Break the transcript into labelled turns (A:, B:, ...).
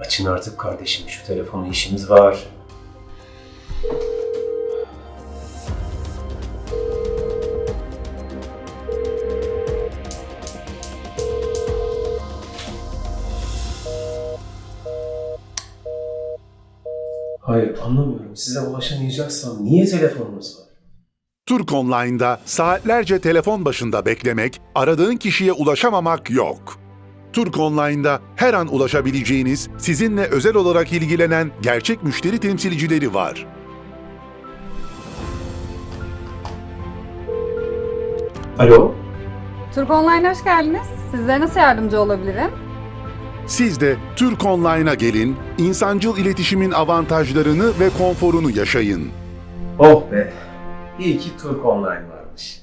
A: Açın artık kardeşim şu telefonu işimiz var. Hayır anlamıyorum. Size ulaşamayacaksam niye telefonunuz var?
B: Türk Online'da saatlerce telefon başında beklemek, aradığın kişiye ulaşamamak yok. Türk Online'da her an ulaşabileceğiniz, sizinle özel olarak ilgilenen gerçek müşteri temsilcileri var.
A: Alo?
C: Türk Online hoş geldiniz. Sizlere nasıl yardımcı olabilirim?
B: Siz de Türk Online'a gelin, insancıl iletişimin avantajlarını ve konforunu yaşayın.
A: Oh be. İyi ki Türk Online varmış.